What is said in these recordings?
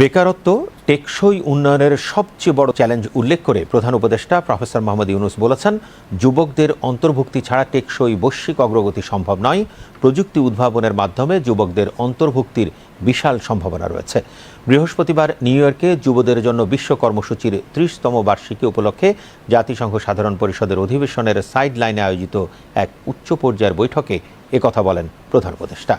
বেকারত্ব টেকসই উন্নয়নের সবচেয়ে বড় চ্যালেঞ্জ উল্লেখ করে প্রধান উপদেষ্টা প্রফেসর মোহাম্মদ ইউনুস বলেছেন, যুবকদের অন্তর্ভুক্তি ছাড়া টেকসই বৈশ্বিক অগ্রগতি সম্ভব নয়। প্রযুক্তি উদ্ভাবনের মাধ্যমে যুবকদের অন্তর্ভুক্তির বিশাল সম্ভাবনা রয়েছে। বৃহস্পতিবার নিউ ইয়র্কে যুবদের জন্য বিশ্ব কর্মসূচির ত্রিশতম বার্ষিকী উপলক্ষে জাতিসংঘ সাধারণ পরিষদের অধিবেশনের সাইড লাইনে আয়োজিত এক উচ্চ পর্যায়ের বৈঠকে একথা বলেন প্রধান উপদেষ্টা।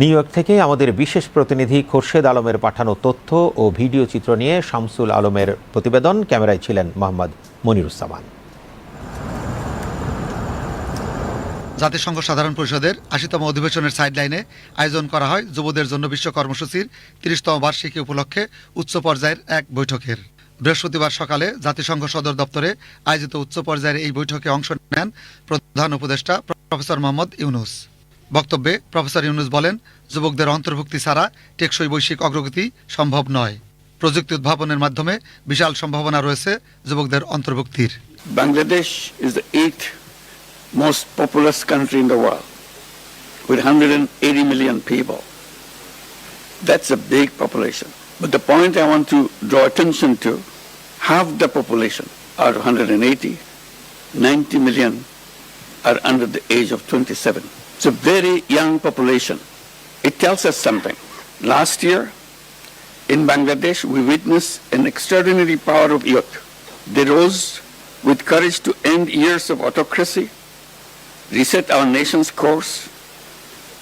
নিউ ইয়র্ক থেকে আমাদের বিশেষ প্রতিনিধি খোরশেদ আলমের পাঠানো তথ্য ও ভিডিও চিত্র নিয়ে শামসুল আলমের প্রতিবেদন। ক্যামেরায় ছিলেন মোহাম্মদ মনিরুজ্জামান। জাতিসংঘ সাধারণ পরিষদের আশিতম অধিবেশনের সাইডলাইনে আয়োজন করা হয়। যুবদের জন্য বিশ্ব কর্মসূচির তিরিশতম বার্ষিকী উপলক্ষে উচ্চ পর্যায়ের এক বৈঠকের। বৃহস্পতিবার সকালে জাতিসংঘ সদর দপ্তরে আয়োজিত উচ্চ পর্যায়ের এই বৈঠকে অংশ নেন প্রধান উপদেষ্টা প্রফেসর মোহাম্মদ ইউনুস। বক্তব্যে প্রফেসর ইউনুস বলেন, যুবকদের অন্তর্ভুক্তি ছাড়া টেকসই বৈশ্বিক অগ্রগতি সম্ভব নয়। প্রযুক্তি উদ্ভাবনের মাধ্যমে বিশাল সম্ভাবনা রয়েছে যুবকদের অন্তর্ভুক্তির। Bangladesh is the eighth most popular country in the world with hundred and eighty million people that's a big population but the point I want to draw attention to half the population are hundred and eighty ninety million are under the age of twenty seven It's a very young population. It tells us something. Last year, in Bangladesh, we witnessed an extraordinary power of youth. They rose with courage to end years of autocracy, reset our nation's course,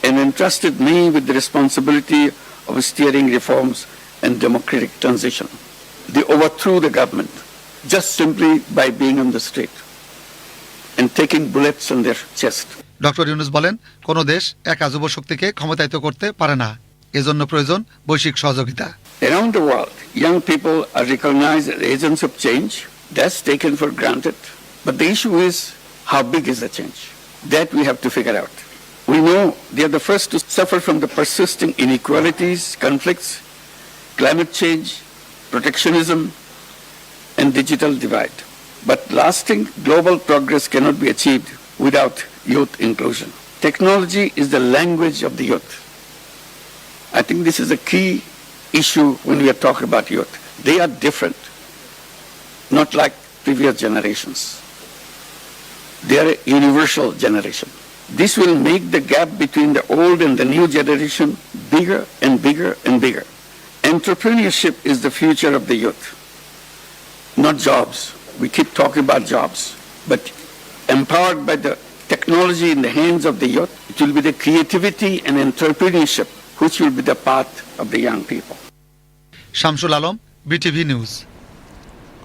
and entrusted me with the responsibility of steering reforms and democratic transition. They overthrew the government just simply by being on the street and taking bullets on their chest. Doctor Yunus বলেন কোনো দেশ একা যুব শক্তিকে ক্ষমতায়িত করতে পারে না এজন্য প্রয়োজন বৈশ্বিক সহযোগিতা Around the world, young people are recognized as agents of change. That's taken for granted. But the issue is, how big is the change? That we have to figure out. We know they are the first to suffer from the persisting inequalities, conflicts, climate change, protectionism, and digital divide. But lasting global progress cannot be achieved without youth inclusion. Technology is the language of the youth. I think this is a key issue when we are talking about youth. They are different, not like previous generations. They are a universal generation. This will make the gap between the old and the new generation bigger and bigger and bigger. Entrepreneurship is the future of the youth, not jobs. We keep talking about jobs, but empowered by the technology in the hands of the youth, it will be the creativity and entrepreneurship which will be the path of the young people. Shamsul Alam, BTV News.